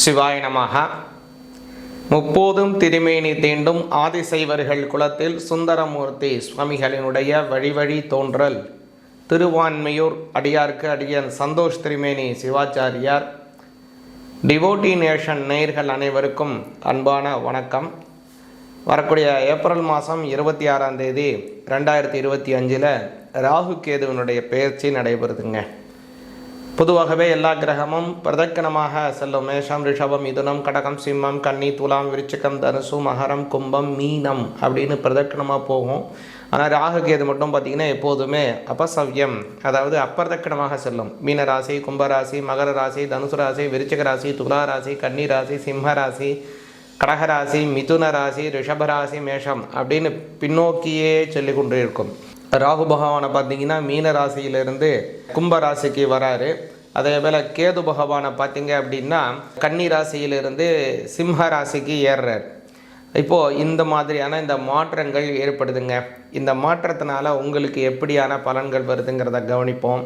சிவாய நமக முப்போதும் திருமேனி தீண்டும் ஆதிசைவர்கள் குலத்தில் சுந்தரமூர்த்தி சுவாமிகளினுடைய வழிவழி தோன்றல். திருவான்மையூர் அடியார்க்கு அடியன் சந்தோஷ் திருமேனி சிவாச்சாரியார். டிவோட்டி நேஷன் நேயர்கள் அனைவருக்கும் அன்பான வணக்கம். வரக்கூடிய ஏப்ரல் மாதம் இருபத்தி ஆறாம் தேதி ரெண்டாயிரத்தி இருபத்தி அஞ்சில் ராகு கேதுவனுடைய பெயர்ச்சி நடைபெறுதுங்க. பொதுவாகவே எல்லா கிரகமும் பிரதக்கணமாக செல்லும். மேஷம் ரிஷபம் மிதுனம் கடகம் சிம்மம் கன்னி துலாம் விருச்சிகம் தனுசு மகரம் கும்பம் மீனம் அப்படின்னு பிரதக்கணமாக போகும். ஆனால் ராகுகேது மட்டும் பார்த்திங்கன்னா எப்போதுமே அபசவ்யம் அதாவது அப்பிரதக்கணமாக செல்லும். மீன ராசி கும்பராசி மகர ராசி தனுசு ராசி விருச்சிக ராசி துலா ராசி கன்னி ராசி சிம்ம ராசி கடகராசி மிதுன ராசி ரிஷபராசி மேஷம் அப்படின்னு பின்னோக்கியே சொல்லிக்கொண்டு இருக்கும் ராகு பகவானை பார்த்தீங்கன்னா மீன ராசியிலிருந்து கும்ப ராசிக்கு வராரு. அதே போல் கேது பகவானை பார்த்தீங்க அப்படின்னா கன்னி ராசியிலிருந்து சிம்ம ராசிக்கு ஏறுறார். இப்போது இந்த மாதிரியான இந்த மாற்றங்கள் ஏற்படுதுங்க. இந்த மாற்றத்தினால உங்களுக்கு எப்படியான பலன்கள் வருதுங்கிறத கவனிப்போம்.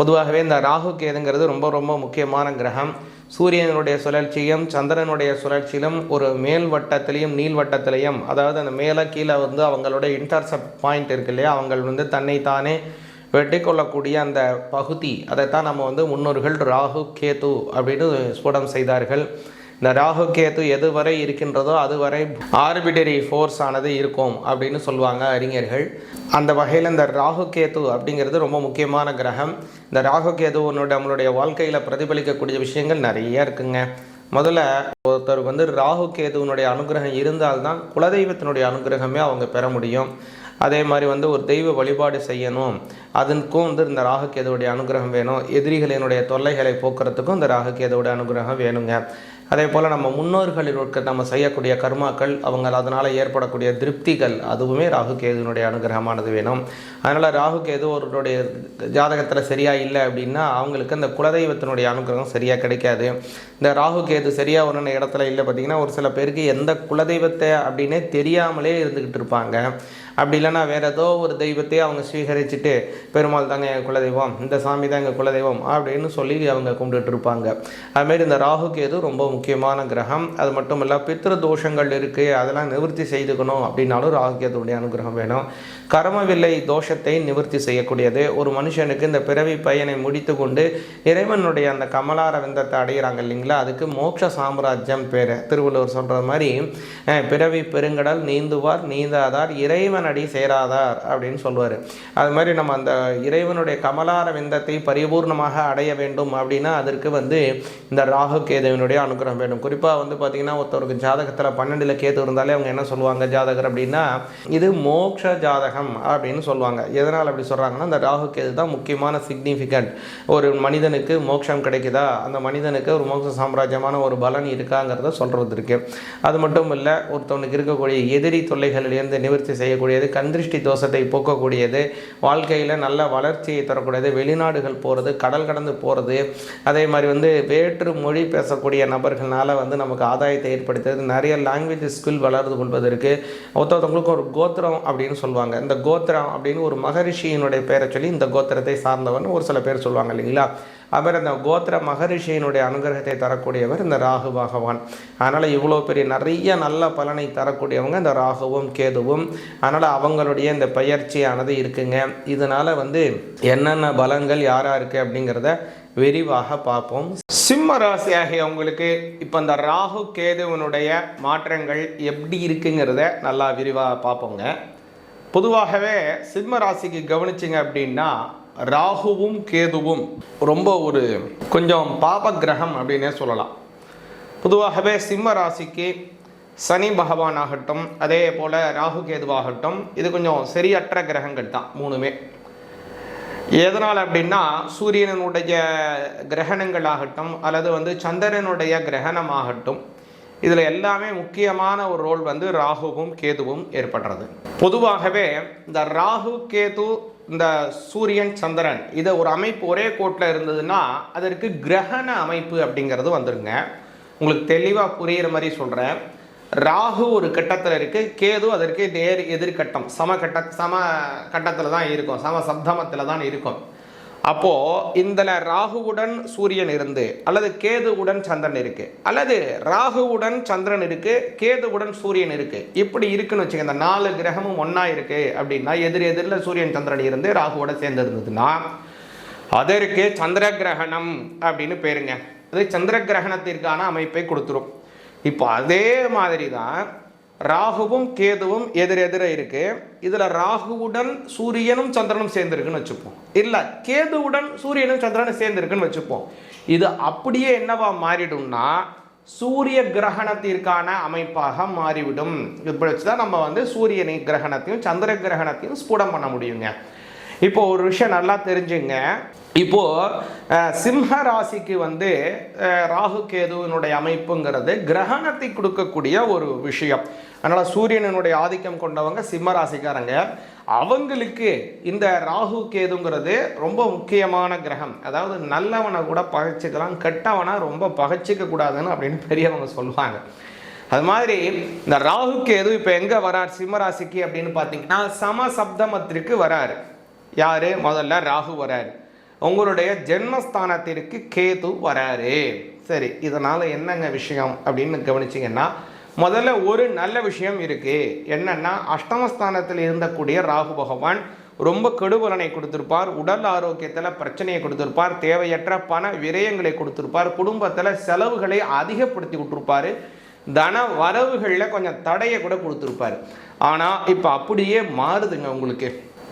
பொதுவாகவே இந்த ராகு கேதுங்கிறது ரொம்ப ரொம்ப முக்கியமான கிரகம். சூரியனுடைய சுழற்சியும் சந்திரனுடைய சுழற்சியிலும் ஒரு மேல் வட்டத்திலையும் நீள் வட்டத்திலையும் அதாவது அந்த மேலே கீழே வந்து அவங்களோட இன்டர்செப்ட் பாயிண்ட் இருக்கு இல்லையா? அவங்க வந்து தன்னைத்தானே வெட்டி கொள்ளக்கூடிய அந்த பகுதி. அதைத்தான் நம்ம வந்து முன்னோர்கள் ராகு கேது அப்படின்னு ஸ்புடம் செய்தார்கள். இந்த ராகு கேது எதுவரை இருக்கின்றதோ அதுவரை ஆர்பிட்டரி ஃபோர்ஸ் ஆனது இருக்கும் அப்படின்னு சொல்லுவாங்க அறிஞர்கள். அந்த வகையில் இந்த ராகு கேத்து அப்படிங்கிறது ரொம்ப முக்கியமான கிரகம். இந்த ராகு கேது நம்மளுடைய வாழ்க்கையில் பிரதிபலிக்கக்கூடிய விஷயங்கள் நிறைய இருக்குங்க. முதல்ல ஒருத்தர் வந்து ராகு கேதுவனுடைய அனுகிரகம் இருந்தால்தான் குலதெய்வத்தினுடைய அனுகிரகமே அவங்க பெற முடியும். அதே மாதிரி வந்து ஒரு தெய்வ வழிபாடு செய்யணும். அதுக்கும் வந்து இந்த ராகுகேதுவுடைய அனுகிரகம் வேணும். எதிரிகளினுடைய தொல்லைகளை போக்குறதுக்கும் இந்த ராகுகேதுவுடைய அனுகிரகம் வேணுங்க. அதே போல் நம்ம முன்னோர்களுக்கு நம்ம செய்யக்கூடிய கர்மாக்கள் அவங்க அதனால் ஏற்படக்கூடிய திருப்திகள் அதுவுமே ராகு கேதுனுடைய அனுகிரகமானது வேணும். அதனால் ராகு கேது ஜாதகத்தில் சரியாக இல்லை அப்படின்னா அவங்களுக்கு அந்த குலதெய்வத்தினுடைய அனுகிரகம் சரியாக கிடைக்காது. இந்த ராகு கேது சரியாக ஒன்று இடத்துல இல்லை பார்த்திங்கன்னா ஒரு சில பேருக்கு எந்த குலதெய்வத்தை அப்படின்னே தெரியாமலே இருந்துக்கிட்டு இருப்பாங்க. அப்படி இல்லைன்னா வேறு ஏதோ ஒரு தெய்வத்தையே அவங்க ஸ்வீகரிச்சுட்டு பெருமாள் தாங்க எங்கள் குலதெய்வம் இந்த சாமி தான் எங்கள் குலதெய்வம் அப்படின்னு சொல்லி அவங்க கும்பிட்டுட்டு இருப்பாங்க. அதுமாரி இந்த ராகு கேது ரொம்ப முக்கியமான கிரகம். அது மட்டும் இல்லை பித்திரு தோஷங்கள் இருக்குது அதெல்லாம் நிவர்த்தி செய்துக்கணும் அப்படின்னாலும் ராகு கேதுடைய அனுகிரகம் வேணும். கர்மவில்லை தோஷத்தை நிவர்த்தி செய்யக்கூடியது. ஒரு மனுஷனுக்கு இந்த பிறவி பயனை முடித்து கொண்டு இறைவனுடைய அந்த கமலார விந்தத்தை அடைகிறாங்க இல்லைங்களா? அதுக்கு மோட்ச சாம்ராஜ்யம் பேர். திருவள்ளுவர் சொல்கிற மாதிரி பிறவி பெருங்கடல் நீந்துவார் நீந்தாதார் இறைவன் அடி சேராதார் அப்படின்னு சொல்லுவார். அது மாதிரி நம்ம அந்த இறைவனுடைய கமலார விந்தத்தை பரிபூர்ணமாக அடைய வேண்டும் அப்படின்னா அதற்கு வந்து இந்த ராகு கேதுவினுடைய அனுகிரகம் வேண்டும். குறிப்பாக வந்து பார்த்திங்கன்னா ஒருத்தருக்கு ஜாதகத்தில் பன்னெண்டில் கேது இருந்தாலே அவங்க என்ன சொல்லுவாங்க ஜாதகர் அப்படின்னா இது மோட்ச ஜாதகம் அப்படின்னு சொல்லுவாங்க. எதனால் அப்படி சொல்கிறாங்கன்னா அந்த ராகு கேது தான் முக்கியமான சிக்னிஃபிகண்ட் ஒரு மனிதனுக்கு மோட்சம் கிடைக்குதா? அந்த மனிதனுக்கு ஒரு மோட்ச சாம்ராஜ்யமான ஒரு பலன் இருக்காங்கிறத சொல்கிறது இருக்குது அது மட்டும் இல்லை ஒருத்தவனுக்கு இருக்கக்கூடிய எதிரி தொல்லைகளிலிருந்து நிவர்த்தி செய்யக்கூடிய தரக்கூடியது கந்திருஷ்டி தோஷத்தை போக்கக்கூடியது வாழ்க்கையில் நல்ல வளர்ச்சியை தரக்கூடியது வெளிநாடுகள் போகிறது கடல் கடந்து போகிறது அதே மாதிரி வந்து வேற்று மொழி பேசக்கூடிய நபர்களால் வந்து நமக்கு ஆதாயத்தை ஏற்படுத்துறது நிறைய லாங்குவேஜ் ஸ்கில் வளர்ந்து கொள்வதற்கு ஒருத்தவங்களுக்கு ஒரு கோத்திரம் அப்படின்னு சொல்லுவாங்க. இந்த கோத்திரம் அப்படின்னு ஒரு மகரிஷியினுடைய பெயரை சொல்லி இந்த கோத்திரத்தை சார்ந்தவன் ஒரு சில பேர் சொல்லுவாங்க இல்லைங்களா? அவர் அந்த கோத்திர மகரிஷியினுடைய அனுகிரகத்தை தரக்கூடியவர் இந்த ராகு பகவான். அதனால் இவ்வளோ பெரிய நிறைய நல்ல பலனை தரக்கூடியவங்க இந்த ராகுவும் கேதுவும். அதனால் அவங்களுடைய இந்த பயிற்சியானது இருக்குங்க. இதனால் வந்து என்னென்ன பலங்கள் யாராக இருக்குது அப்படிங்கிறத விரிவாக பார்ப்போம். சிம்ம ராசி ஆகிய உங்களுக்கு இப்போ இந்த ராகு கேதுவனுடைய மாற்றங்கள் எப்படி இருக்குங்கிறத நல்லா விரிவாக பார்ப்போங்க. பொதுவாகவே சிம்ம ராசிக்கு கவனிச்சிங்க அப்படின்னா ராகுவும் கேதுவும் ரொம்ப ஒரு கொஞ்சம் பாப கிரகம் அப்படின்னே சொல்லலாம். பொதுவாகவே சிம்ம ராசிக்கு சனி பகவான் ஆகட்டும் அதே போல் ராகு கேதுவாகட்டும் இது கொஞ்சம் சரியற்ற கிரகங்கள் தான் மூணுமே. எதனால் அப்படின்னா சூரியனுடைய கிரகணங்கள் ஆகட்டும் அல்லது வந்து சந்திரனுடைய கிரகணமாகட்டும் இதில் எல்லாமே முக்கியமான ஒரு ரோல் வந்து ராகுவும் கேதுவும் ஏற்படுறது. பொதுவாகவே இந்த ராகு கேது இந்த சூரியன் சந்திரன் இதை ஒரு அமைப்பு ஒரே கோட்டில் இருந்ததுன்னா அதற்கு கிரகண அமைப்பு அப்படிங்கிறது வந்துருங்க. உங்களுக்கு தெளிவாக புரிகிற மாதிரி சொல்கிறேன் ராகு ஒரு கட்டத்தில் இருக்குது கேது அதற்கு நேர் எதிர்கட்டம் சம கட்ட சம கட்டத்தில் தான் இருக்கும் சம சப்தமத்தில் தான் இருக்கும். அப்போ இந்த ராகுவுடன் சூரியன் இருந்து அல்லது கேதுவுடன் சந்திரன் இருக்கு. அல்லது ராகுவுடன் சந்திரன் இருக்கு கேதுவுடன் சூரியன் இருக்கு. இப்படி இருக்குன்னு வச்சுக்க இந்த நாலு கிரகமும் ஒன்றா இருக்கு அப்படின்னா எதிர் எதிரில் சூரியன் சந்திரன் இருந்து ராகுவோட சேர்ந்து இருந்ததுன்னா அதற்கு சந்திர கிரகணம் அப்படின்னு பேருங்க. அது சந்திர கிரகணத்திற்கான அமைப்பை கொடுத்துரும். இப்போ அதே மாதிரி தான் ராகுவும் கேதுவும் எதிர் இருக்கு. இதுல ராகுவுடன் சூரியனும் சந்திரனும் சேர்ந்திருக்குன்னு வச்சுப்போம். இல்ல கேதுவுடன் சூரியனும் சந்திரனும் சேர்ந்திருக்குன்னு வச்சுப்போம். இது அப்படியே என்னவா மாறிடும்னா சூரிய கிரகணத்திற்கான அமைப்பாக மாறிவிடும். இப்படி வச்சுதான் நம்ம வந்து சூரியனை கிரகணத்தையும் சந்திர கிரகணத்தையும் ஸ்புடம் பண்ண முடியுங்க. இப்போ ஒரு விஷயம் நல்லா தெரிஞ்சுங்க. இப்போ அஹ், சிம்ம ராசிக்கு வந்து ராகு கேதுவினுடைய அமைப்புங்கிறது கிரகணத்தை கொடுக்கக்கூடிய ஒரு விஷயம். அதனால் சூரியனனுடைய ஆதிக்கம் கொண்டவங்க சிம்ம ராசிக்காரங்க அவங்களுக்கு இந்த ராகு கேதுங்கிறது ரொம்ப முக்கியமான கிரகம். அதாவது நல்லவனை கூட பகைச்சிக்கலாம் கெட்டவனை ரொம்ப பகைச்சிக்க கூடாதுன்னு அப்படின்னு பெரியவங்க சொல்லுவாங்க. அது மாதிரி இந்த ராகு கேது இப்போ எங்கே வரார் சிம்மராசிக்கு அப்படின்னு பார்த்தீங்கன்னா சமசப்தமத்திற்கு வராரு. யாரு? முதல்ல ராகு வராரு. உங்களுடைய ஜென்மஸ்தானத்திற்கு கேது வராரு. சரி இதனால் என்னங்க விஷயம் அப்படின்னு கவனிச்சிங்கன்னா முதல்ல ஒரு நல்ல விஷயம் இருக்குது என்னன்னா அஷ்டமஸ்தானத்தில் இருந்தக்கூடிய ராகு பகவான் ரொம்ப கெடுபலனை கொடுத்துருப்பார். உடல் ஆரோக்கியத்தில் பிரச்சனையை கொடுத்துருப்பார். தேவையற்ற பண விரயங்களை கொடுத்துருப்பார். குடும்பத்தில் செலவுகளை அதிகப்படுத்தி விட்டுருப்பாரு தன வரவுகளில் கொஞ்சம் தடையை கூட கொடுத்துருப்பாரு. ஆனால் இப்போ அப்படியே மாறுதுங்க உங்களுக்கு.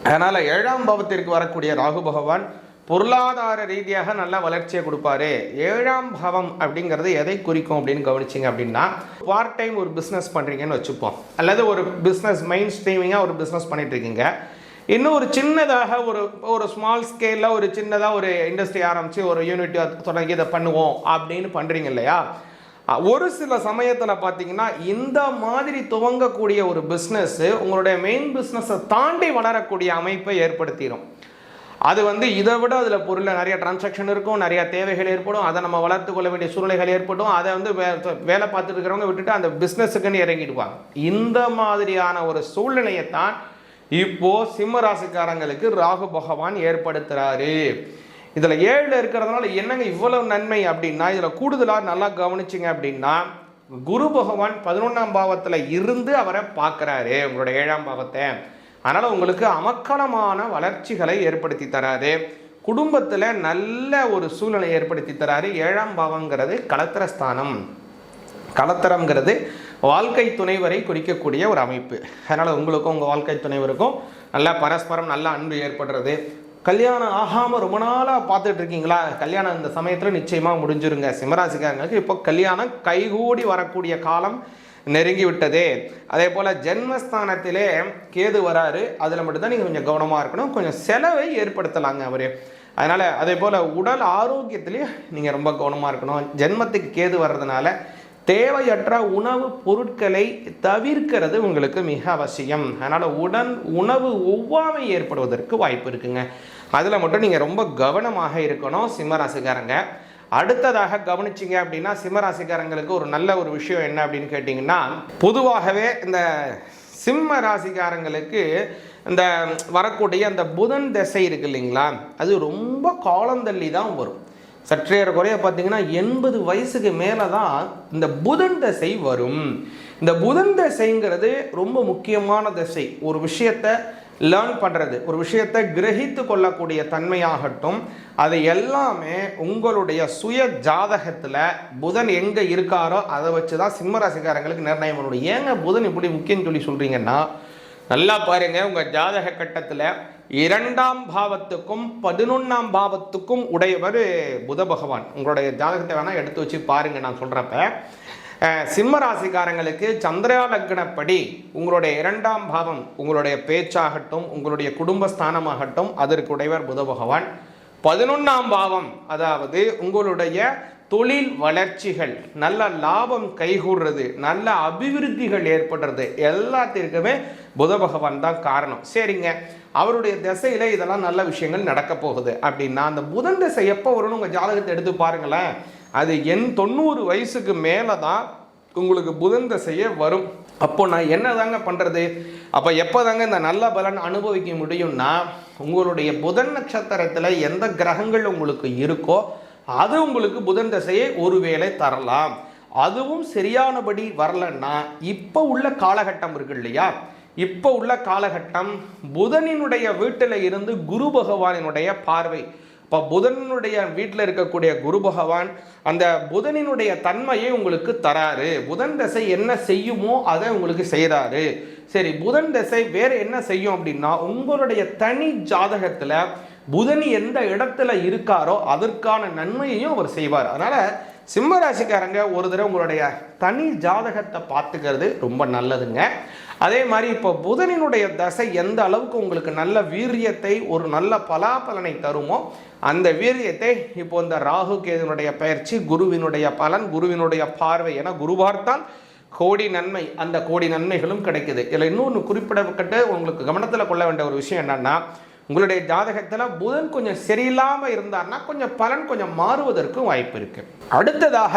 அதனால் ஏழாம் பாவத்திற்கு வரக்கூடிய ராகு பகவான் பொருளாதார ரீதியாக நல்ல வளர்ச்சியை கொடுப்பாரு. ஏழாம் பாவம் அப்படிங்கிறது எதை குறிக்கும் அப்படின்னு கவனிச்சிங்க அப்படின்னா பார்ட் டைம் ஒரு பிஸ்னஸ் பண்ணுறீங்கன்னு வச்சுப்போம். அல்லது ஒரு பிஸ்னஸ் மெயின் ஸ்ட்ரீமிங்காக ஒரு பிஸ்னஸ் பண்ணிட்டு இருக்கீங்க இன்னும் ஒரு சின்னதாக ஒரு ஒரு ஸ்மால் ஸ்கேலில் ஒரு சின்னதாக ஒரு இண்டஸ்ட்ரி ஆரம்பித்து ஒரு யூனிட் தொடங்கி இதை பண்ணுவோம் அப்படின்னு பண்ணுறீங்க இல்லையா? ஒரு சில சமயத்தில் பார்த்தீங்கன்னா இந்த மாதிரி துவங்கக்கூடிய ஒரு பிஸ்னஸ்ஸு உங்களுடைய மெயின் பிஸ்னஸை தாண்டி வளரக்கூடிய அமைப்பை ஏற்படுத்திடும் அது வந்து இதை விட அதில் பொருளில் நிறைய டிரான்சாக்ஷன் இருக்கும் நிறைய தேவைகள் ஏற்படும் அதை நம்ம வளர்த்து கொள்ள வேண்டிய சூழ்நிலைகள் ஏற்படும் அதை வந்து வே- வேலை பார்த்துட்டு இருக்கிறவங்க விட்டுட்டு அந்த பிஸ்னஸுக்குன்னு இறங்கிடுவாங்க. இந்த மாதிரியான ஒரு சூழ்நிலையை தான் இப்போ சிம்ம ராசிக்காரங்களுக்கு ராகு பகவான் ஏற்படுத்துறாரு. இதில் ஏழில் இருக்கிறதுனால என்னங்க இவ்வளவு நன்மை அப்படின்னா இதில் கூடுதலாக நல்லா கவனிச்சிங்க அப்படின்னா குரு பகவான் பதினொன்றாம் பாவத்தில் இருந்து அவரை பார்க்குறாரு உங்களோட ஏழாம் பாவத்தை. அதனால் உங்களுக்கு அமக்கலமான வளர்ச்சிகளை ஏற்படுத்தி தராரு குடும்பத்தில் நல்ல ஒரு சூழ்நிலை ஏற்படுத்தி தராரு ஏழாம் பாவங்கிறது கலத்திரஸ்தானம். கலத்தரம்ங்கிறது வாழ்க்கை துணைவரை குறிக்கக்கூடிய ஒரு அமைப்பு. அதனால் உங்களுக்கும் உங்கள் வாழ்க்கை துணைவருக்கும் நல்ல பரஸ்பரம் நல்ல அன்பு ஏற்படுறது. கல்யாணம் ஆகாமல் ரொம்ப நாளாக பார்த்துட்டு இருக்கீங்களா? கல்யாணம் இந்த சமயத்தில் நிச்சயமாக முடிஞ்சிருங்க. சிம்மராசிக்காரங்களுக்கு இப்போ கல்யாணம் கைகூடி வரக்கூடிய காலம் நெருங்கி விட்டதே அதே போல் ஜென்மஸ்தானத்திலே கேது வராரு. அதில் மட்டும்தான் நீங்கள் கொஞ்சம் கவனமாக இருக்கணும். கொஞ்சம் செலவை ஏற்படுத்தலாங்க அவர். அதனால் அதே போல் உடல் ஆரோக்கியத்திலையும் நீங்கள் ரொம்ப கவனமாக இருக்கணும். ஜென்மத்துக்கு கேது வர்றதுனால தேவையற்ற உணவு பொருட்களை தவிர்க்கிறது உங்களுக்கு மிக அவசியம். அதனால் உடன் உணவு ஒவ்வாமை ஏற்படுவதற்கு வாய்ப்பு இருக்குங்க. அதில் மட்டும் நீங்கள் ரொம்ப கவனமாக இருக்கணும் சிம்மராசிக்காரங்க அடுத்ததாக கவனிச்சிங்க அப்படின்னா சிம்மராசிக்காரங்களுக்கு ஒரு நல்ல ஒரு விஷயம் என்ன அப்படின்னு கேட்டிங்கன்னா பொதுவாகவே இந்த சிம்ம ராசிக்காரங்களுக்கு இந்த வரக்கூடிய அந்த புதன் திசை இருக்கு இல்லைங்களா அது ரொம்ப காலந்தள்ளி தான் வரும். சற்றேற குறைய பார்த்தீங்கன்னா எண்பது வயசுக்கு மேலே தான் இந்த புதன் தசை வரும். இந்த புதன் தசைங்கிறது ரொம்ப முக்கியமான தசை. ஒரு விஷயத்தை லேர்ன் பண்ணுறது ஒரு விஷயத்தை கிரகித்து கொள்ளக்கூடிய தன்மையாகட்டும் அது எல்லாமே உங்களுடைய சுய ஜாதகத்தில் புதன் எங்கே இருக்காரோ அதை வச்சு தான் சிம்மராசிக்காரங்களுக்கு நிர்ணயம் பண்ணணும் ஏங்க புதன் இப்படி முக்கியம் சொல்லி சொல்கிறீங்கன்னா நல்லா பாருங்கள் உங்கள் ஜாதக கட்டத்தில் இரண்டாம் பாவத்துக்கும் பதினொன்றாம் பாவத்துக்கும் உடையவர் புத பகவான். உங்களுடைய ஜாதகத்தை வேணால் எடுத்து வச்சு பாருங்க நான் சொல்கிறப்ப சிம்ம ராசிக்காரங்களுக்கு சந்திரா லக்னப்படி உங்களுடைய இரண்டாம் பாவம் உங்களுடைய பேச்சாகட்டும் உங்களுடைய குடும்பஸ்தானமாகட்டும் அதற்குடையவர் புத பகவான். பதினொன்றாம் பாவம் அதாவது உங்களுடைய தொழில் வளர்ச்சிகள் நல்ல லாபம் கைகூடுறது நல்ல அபிவிருத்திகள் ஏற்படுறது எல்லாத்திற்குமே புத பகவான் தான் காரணம். சரிங்க. அவருடைய திசையில இதெல்லாம் நல்ல விஷயங்கள் நடக்க போகுது. அப்படின்னா அந்த புதன் திசை எப்போ வரும்னு உங்கள் ஜாதகத்தை எடுத்து பாருங்களேன். அது என் தொண்ணூறு வயசுக்கு மேலே தான் உங்களுக்கு புதன் திசையே வரும். அப்போ நான் என்ன தாங்க பண்ணுறது அப்போ எப்போ தாங்க இந்த நல்ல பலன் அனுபவிக்க முடியும்னா உங்களுடைய புதன் நட்சத்திரத்தில் எந்த கிரகங்கள் உங்களுக்கு இருக்கோ அது உங்களுக்கு புதன் தசையை ஒருவேளை தரலாம். அதுவும் சரியானபடி வரலன்னா இப்போ உள்ள காலகட்டம் இருக்கு இல்லையா? இப்போ உள்ள காலகட்டம் புதனினுடைய வீட்டில் இருந்து குரு பகவானினுடைய பார்வை. இப்போ புதனுடைய வீட்டில் இருக்கக்கூடிய குரு பகவான் அந்த புதனினுடைய தன்மையை உங்களுக்கு தராரு. புதன் தசை என்ன செய்யுமோ அதை உங்களுக்கு செய்கிறாரு சரி புதன் தசை வேறு என்ன செய்யும் அப்படின்னா உங்களுடைய தனி ஜாதகத்தில் புதன் எந்த இடத்துல இருக்காரோ அதற்கான நன்மையையும் அவர் செய்வார். அதனால் சிம்ம ராசிக்காரங்க ஒரு தடவை உங்களுடைய தனி ஜாதகத்தை பார்த்துக்கிறது ரொம்ப நல்லதுங்க. அதே மாதிரி இப்போ புதனினுடைய தசை எந்த அளவுக்கு உங்களுக்கு நல்ல வீரியத்தை ஒரு நல்ல பலாபலனை தருமோ அந்த வீரியத்தை இப்போ இந்த ராகு கேதுனுடைய பயிற்சி குருவினுடைய பலன் குருவினுடைய பார்வை என குரு பார்த்தால் கோடி நன்மை அந்த கோடி நன்மைகளும் கிடைக்குது. இதில் இன்னொன்று குறிப்பிடப்பட்டு உங்களுக்கு கவனத்தில் கொள்ள வேண்டிய ஒரு விஷயம் என்னன்னா உங்களுடைய ஜாதகத்தில் புதன் கொஞ்சம் சரியில்லாமல் இருந்தார்னா கொஞ்சம் பலன் கொஞ்சம் மாறுவதற்கும் வாய்ப்பு இருக்கு. அடுத்ததாக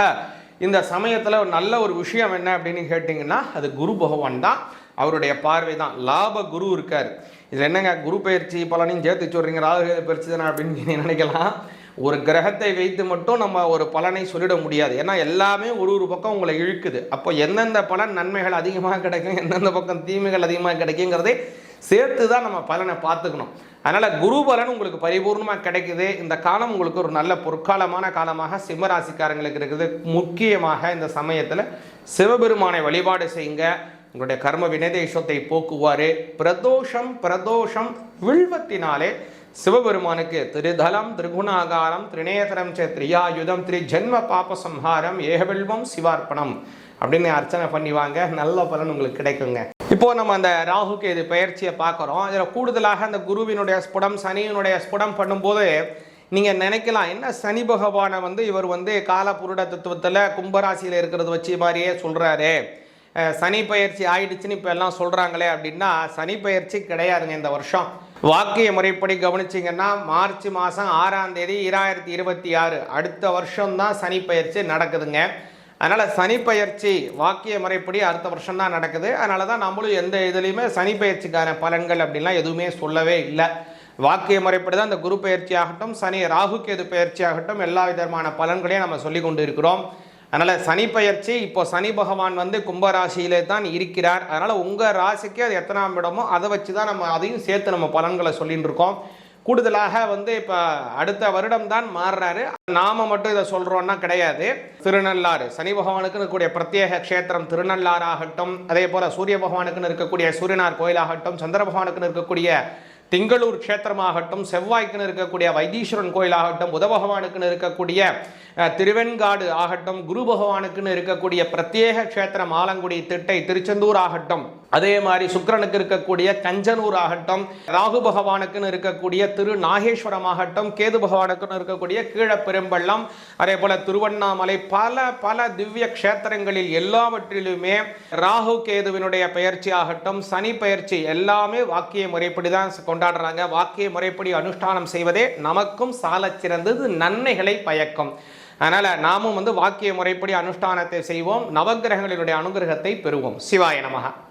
இந்த சமயத்தில் நல்ல ஒரு விஷயம் என்ன அப்படின்னு கேட்டிங்கன்னா அது குரு பகவான் தான். அவருடைய பார்வை தான் லாப குரு இருக்கார். இதில் என்னங்க? குரு பயிற்சி பலனையும் சேர்த்து சொல்கிறீங்க ராகு பயிற்சி தானே அப்படின்னு நினைக்கலாம். ஒரு கிரகத்தை வைத்து மட்டும் நம்ம ஒரு பலனை சொல்லிட முடியாது. ஏன்னா எல்லாமே ஒரு ஒரு பக்கம் உங்களை இழுக்குது. அப்போ எந்தெந்த பலன் நன்மைகள் அதிகமாக கிடைக்கும் எந்தெந்த பக்கம் தீமைகள் அதிகமாக கிடைக்குங்கிறதே சேர்த்து தான் நம்ம பலனை பார்த்துக்கணும். அதனால் குரு பலன் உங்களுக்கு பரிபூர்ணமாக கிடைக்குது. இந்த காலம் உங்களுக்கு ஒரு நல்ல பொற்காலமான காலமாக சிம்மராசிக்காரங்களுக்கு இருக்குது. முக்கியமாக இந்த சமயத்தில் சிவபெருமானை வழிபாடு செய்யுங்க. உங்களுடைய கர்ம வினதேஷத்தை போக்குவார். பிரதோஷம் பிரதோஷம் வில்வத்தினாலே சிவபெருமானுக்கு திருதலம் திரிகுணாகாரம் திரிநேதரம் சே திரியாயுதம் திரி ஜென்ம பாப சம்ஹாரம் ஏகவில்வம் சிவார்ப்பணம் அப்படின்னு அர்ச்சனை பண்ணிவாங்க நல்ல பலன் உங்களுக்கு கிடைக்குங்க. இப்போ நம்ம அந்த ராகு கேது பயிற்சியை பார்க்குறோம். இதில் கூடுதலாக அந்த குருவினுடைய ஸ்புடம் சனியினுடைய ஸ்புடம் பண்ணும்போது நீங்கள் நினைக்கலாம் என்ன சனி பகவானை வந்து இவர் வந்து காலபுருட தத்துவத்தில் கும்பராசியில் இருக்கிறது வச்சு மாதிரியே சொல்கிறாரு சனி பயிற்சி ஆயிடுச்சுன்னு இப்போ எல்லாம் சொல்கிறாங்களே அப்படின்னா சனி பயிற்சி கிடையாதுங்க இந்த வருஷம். வாக்கிய முறைப்படி கவனிச்சிங்கன்னா மார்ச் மாதம் ஆறாம் தேதி இராயிரத்தி இருபத்தி ஆறு. அடுத்த வருஷம்தான் சனி பயிற்சி நடக்குதுங்க. அதனால் சனி பயிற்சி வாக்கிய முறைப்படி அடுத்த வருஷம் தான் நடக்குது. அதனால தான் நம்மளும் எந்த இதுலேயுமே சனி பயிற்சிக்கான பலன்கள் அப்படின்லாம் எதுவுமே சொல்லவே இல்லை. வாக்கிய முறைப்படி தான் இந்த குரு பயிற்சி ஆகட்டும் சனி ராகு கேது பயிற்சி ஆகட்டும் எல்லா விதமான பலன்களையும் நம்ம சொல்லி கொண்டு இருக்கிறோம். அதனால் சனி பயிற்சி இப்போ சனி பகவான் வந்து கும்பராசியிலே தான் இருக்கிறார். அதனால் உங்கள் ராசிக்கு அது எத்தனாம் இடமோ அதை வச்சு தான் நம்ம அதையும் சேர்த்து நம்ம பலன்களை சொல்லிட்டு இருக்கோம். கூடுதலாக வந்து இப்போ அடுத்த வருடம் தான் மாறுறாரு. நாம மட்டும் இதை சொல்கிறோன்னா கிடையாது. திருநள்ளாறு சனி பகவானுக்குன்னு இருக்கக்கூடிய பிரத்யேக க்ஷேத்திரம் திருநள்ளாறு ஆகட்டும் அதே போல் சூரிய பகவானுக்குன்னு இருக்கக்கூடிய சூரியனார் கோயிலாகட்டும் சந்திர பகவானுக்குன்னு இருக்கக்கூடிய திங்களூர் க்ஷேத்திரமாகட்டும் செவ்வாய்க்குன்னு இருக்கக்கூடிய வைத்தீஸ்வரன் கோயிலாகட்டும் புத பகவானுக்குன்னு இருக்கக்கூடிய திருவெண்காடு ஆகட்டும் குரு பகவானுக்குன்னு இருக்கக்கூடிய பிரத்யேக க்ஷேத்திரம் ஆலங்குடி திட்டை திருச்செந்தூர் ஆகட்டும். அதே மாதிரி சுக்கரனுக்கு இருக்கக்கூடிய கஞ்சனூர் ஆகட்டும் ராகு பகவானுக்குன்னு இருக்கக்கூடிய திரு நாகேஸ்வரம் ஆகட்டும் கேது பகவானுக்குன்னு இருக்கக்கூடிய கீழப்பெரும்பள்ளம் அதே போல திருவண்ணாமலை பல பல திவ்ய க்ஷேத்திரங்களில் எல்லாவற்றிலுமே ராகு கேதுவினுடைய பயிற்சி ஆகட்டும் சனி பயிற்சி எல்லாமே வாக்கிய முறைப்படி தான் கொண்டாடுறாங்க. வாக்கிய முறைப்படி அனுஷ்டானம் செய்வதே நமக்கும் சால சிறந்தது நன்மைகளை பயக்கும். அதனால் நாமும் வந்து வாக்கிய முறைப்படி அனுஷ்டானத்தை செய்வோம். நவகிரகங்களினுடைய அனுகிரகத்தை பெறுவோம். சிவாய நமக